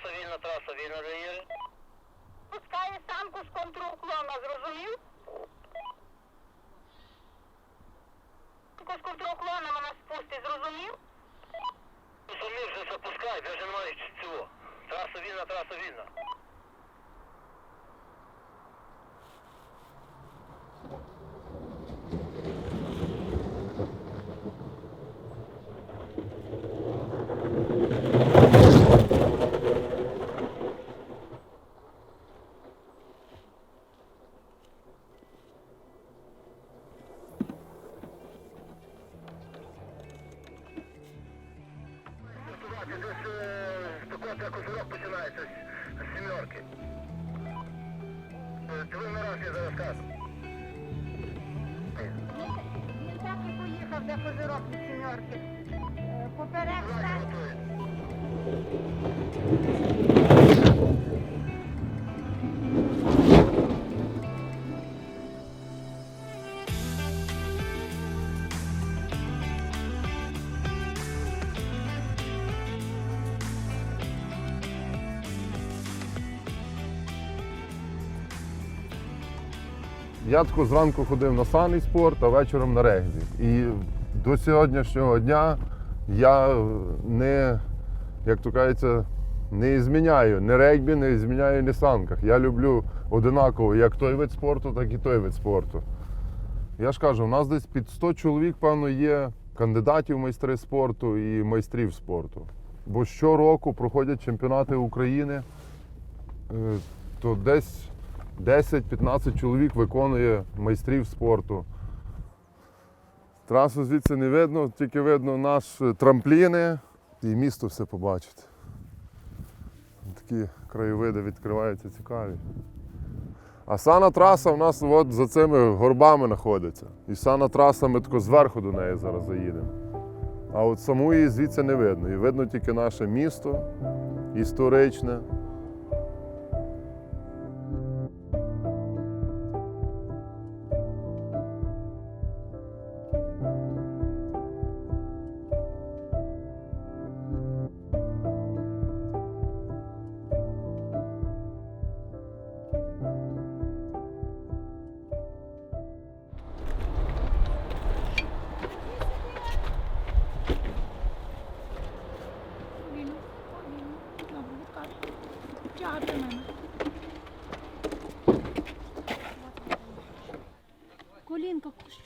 траса вільна, траса вільна для Єри. Пускає самку з контруклона, зрозумів? Самку з контруклона вона спустить, зрозумів? Зрозумів, вже запускай, вже немає цього. Траса вільна, траса вільна. Такого як козирок починається з сімерки. Три раз я зараз кажу. Він так і поїхав, де козирок до сімерки. Е, Поперек стань. Я тако зранку ходив на саний спорт, а вечором на регбі. І до сьогоднішнього дня я не, як то кажеться, не зміняю ні регбі, не зміняю ні санках. Я люблю одинаково як той вид спорту, так і той вид спорту. Я ж кажу, у нас десь під 100 чоловік, певно, є кандидатів в майстри спорту і майстрів спорту. Бо щороку проходять чемпіонати України, е, то десь 10-15 чоловік виконує майстрів спорту. Трасу звідси не видно, тільки видно наші трампліни і місто все побачити. Такі краєвиди відкриваються цікаві. А сана траса у нас от за цими горбами знаходиться. І сана траса ми тако зверху до неї зараз заїдемо. А от самої звідси не видно. І видно тільки наше місто історичне.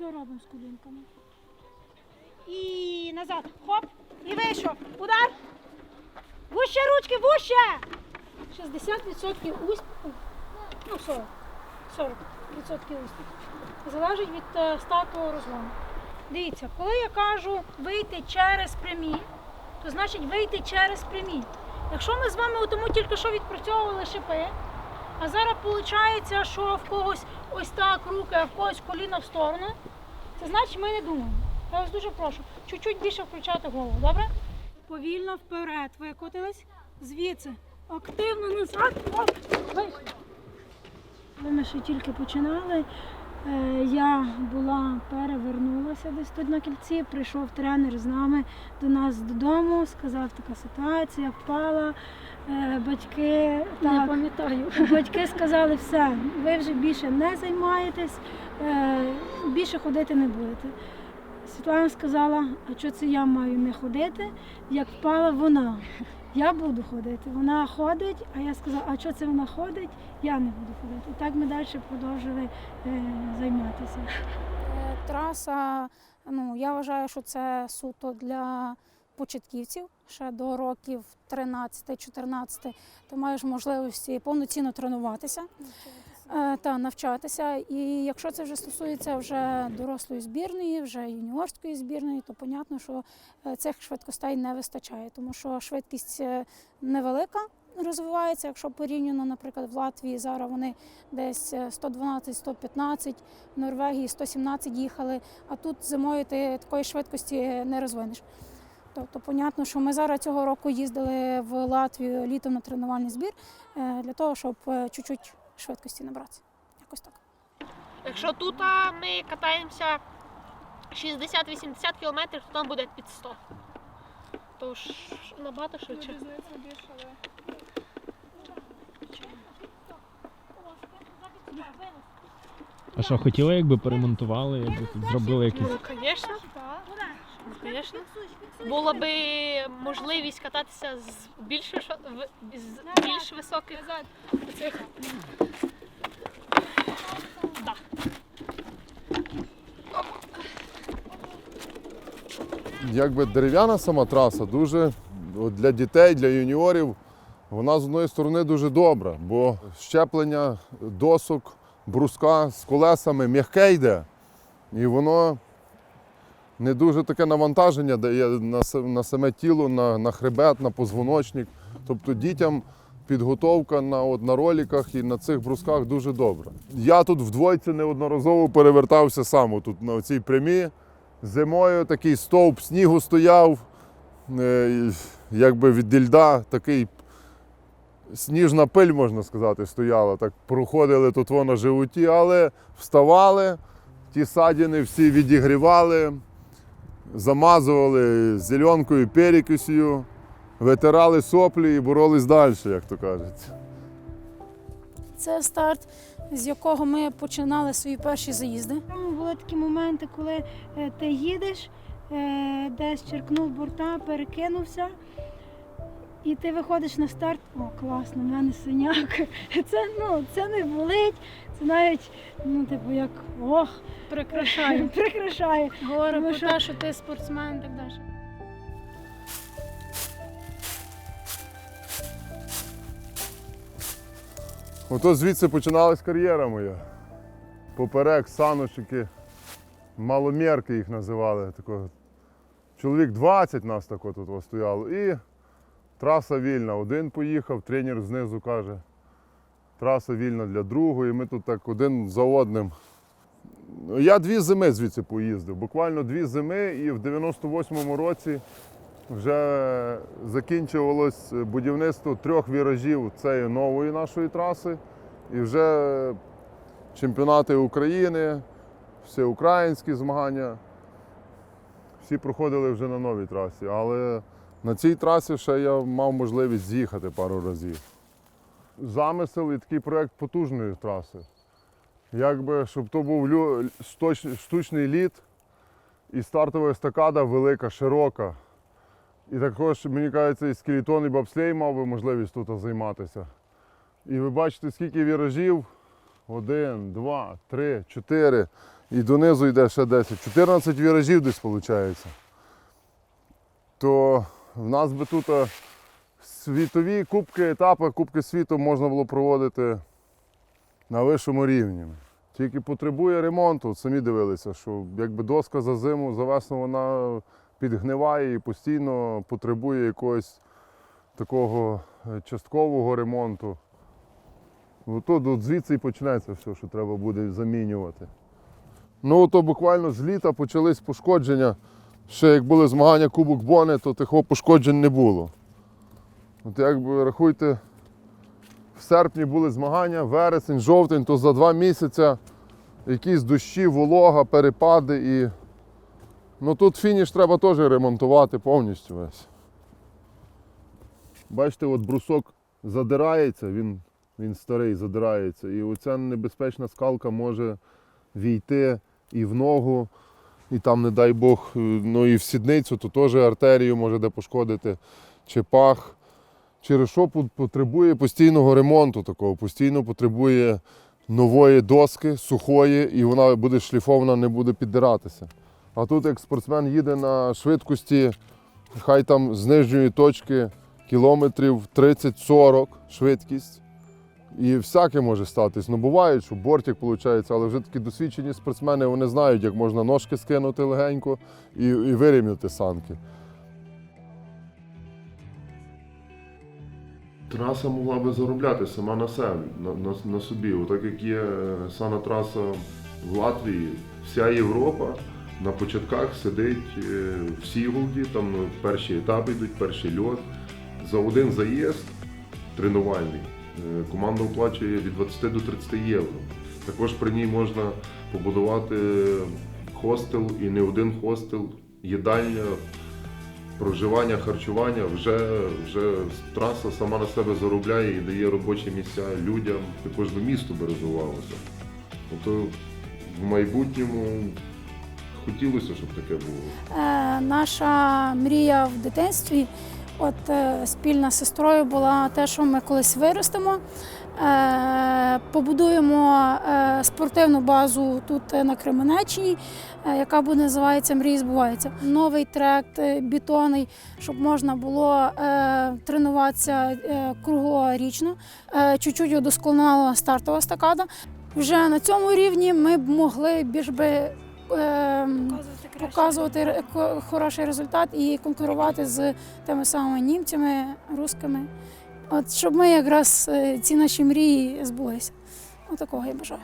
Що робимо з колінками? І назад. Хоп. І вийшов. Удар. Вуще ручки, вуще. 60% успіху. Ну, 40. 40% успіху. Залежить від е, стату розгону. Дивіться, коли я кажу вийти через прямі, то значить вийти через прямі. Якщо ми з вами тому тільки що відпрацьовували шипи, а зараз виходить, що в когось ось так руки, а в когось коліна в сторону, це значить ми не думаємо. Я вас дуже прошу, чуть-чуть більше включати голову, добре? Повільно вперед викотились, звідси, активно назад. Вийшли. Ми ще тільки починали, я була перевернулася десь тут на кільці. Прийшов тренер з нами до нас додому, сказав, така ситуація, впала. Е, Батьки так, пам'ятаю. батьки сказали, все, ви вже більше не займаєтесь, е, більше ходити не будете. Світлана сказала, а що це я маю не ходити, як впала вона. Я буду ходити. Вона ходить, а я сказала, а що це вона ходить, я не буду ходити. І так ми далі продовжили е, займатися. Е, Траса, ну я вважаю, що це суто для початківців. Ще до років 13-14 ти маєш можливості повноцінно тренуватися е, та навчатися. І якщо це вже стосується вже дорослої збірної, вже юніорської збірної, то понятно, що е, цих швидкостей не вистачає, тому що швидкість е, невелика. Розвивається, якщо порівняно, наприклад, в Латвії зараз вони десь е, 112-115, в Норвегії 117 їхали, а тут зимою ти такої швидкості не розвинеш. Тобто, понятно, що ми зараз цього року їздили в Латвію літом на тренувальний збір е, для того, щоб е, чуть-чуть швидкості набратися. Якось так. Якщо тут ми катаємося 60-80 кілометрів, то там буде під 100. Тож набагато швидше. А що, хотіли, якби перемонтували, якби тут ну, зробили якісь. Ну, звісно. Ну, Звісно. Була би можливість кататися з більш, з більш високих цих. Да. якби дерев'яна сама траса дуже для дітей, для юніорів, вона з одної сторони дуже добра, бо щеплення досок, бруска з колесами м'яке йде. І воно не дуже таке навантаження дає на, на саме тіло, на, на хребет, на позвоночник. Тобто дітям підготовка на, от, на роліках і на цих брусках дуже добра. Я тут в двойці неодноразово перевертався сам тут на цій прямі. Зимою такий стовп снігу стояв, е, якби від льда такий сніжна пиль, можна сказати, стояла. Так проходили тут воно животі, але вставали, ті садини всі відігрівали, замазували зеленкою, перекисю, витирали соплі і боролись далі, як то кажуть. Це старт, з якого ми починали свої перші заїзди. Там були такі моменти, коли е, ти їдеш, е, десь черкнув борта, перекинувся. І ти виходиш на старт, о, класно, в мене синяк. Це, ну, це не болить, це навіть, ну, типу, як ох, Прикрашаю. прикрашає. Говорю про що- те, що ти спортсмен і так далі. Ото звідси починалась кар'єра моя. Поперек, саночки, маломірки їх називали. Такого. Чоловік 20 нас так от тут стояло. І траса вільна. Один поїхав, тренер знизу каже. Траса вільна для другого, і ми тут так один за одним. Я дві зими звідси поїздив. Буквально дві зими, і в 98-му році вже закінчувалось будівництво трьох віражів цієї нової нашої траси. І вже чемпіонати України, всеукраїнські змагання. Всі проходили вже на новій трасі. Але на цій трасі ще я мав можливість з'їхати пару разів. Замисел і такий проєкт потужної траси. Якби, щоб то був лю- штучний лід і стартова естакада велика, широка. І також, мені кажеться, і скелетон, і бобслей мав би можливість тут займатися. І ви бачите, скільки віражів. Один, два, три, чотири. І донизу йде ще 10. 14 віражів десь виходить. То в нас би тут е, світові кубки, етапи, кубки світу можна було проводити на вищому рівні. Тільки потребує ремонту. Самі дивилися, що якби доска за зиму, за весну вона підгниває і постійно потребує якогось такого е, часткового ремонту. Ну, то от звідси і почнеться все, що треба буде замінювати. Ну, то буквально з літа почались пошкодження. Ще як були змагання Кубок Бони, то такого пошкоджень не було. От якби рахуйте, в серпні були змагання, вересень, жовтень, то за два місяці якісь дощі, волога, перепади і. Ну тут фініш треба теж ремонтувати повністю весь. Бачите, от брусок задирається, він, він старий, задирається. І оця небезпечна скалка може війти і в ногу, і там, не дай Бог, е, ну і в сідницю, то теж артерію може де пошкодити, чи пах. Через що потребує постійного ремонту такого, постійно потребує нової доски, сухої, і вона буде шліфована, не буде піддиратися. А тут як спортсмен їде на швидкості, хай там з нижньої точки кілометрів 30-40 швидкість. І всяке може статись. Ну буває, що бортик виходить, але вже такі досвідчені спортсмени вони знають, як можна ножки скинути легенько і, і вирівняти санки. Траса могла би заробляти сама на себе, на, на, на собі. Отак як є е, сана траса в Латвії, вся Європа на початках сидить е, в Сігулді, там ну, перші етапи йдуть, перший льот. За один заїзд тренувальний команда оплачує від 20 до 30 євро. Також при ній можна побудувати хостел і не один хостел, їдальня, проживання, харчування. Вже, вже траса сама на себе заробляє і дає робочі місця людям, також до місту би розвивалося. Тобто в майбутньому хотілося, щоб таке було. Е, наша мрія в дитинстві, от е, спільна з сестрою була те, що ми колись виростемо, е, побудуємо е, спортивну базу тут на Кременеччині, яка буде називається Мрії збуваються. Новий трек е, бетонний, щоб можна було тренуватися круглорічно. Чуть-чуть удосконала стартова estакада. Вже на цьому рівні ми б могли більш би. Е, показувати хороший результат і конкурувати з тими самими німцями, русками. От щоб ми якраз е, ці наші мрії збулися. Отакого я бажаю.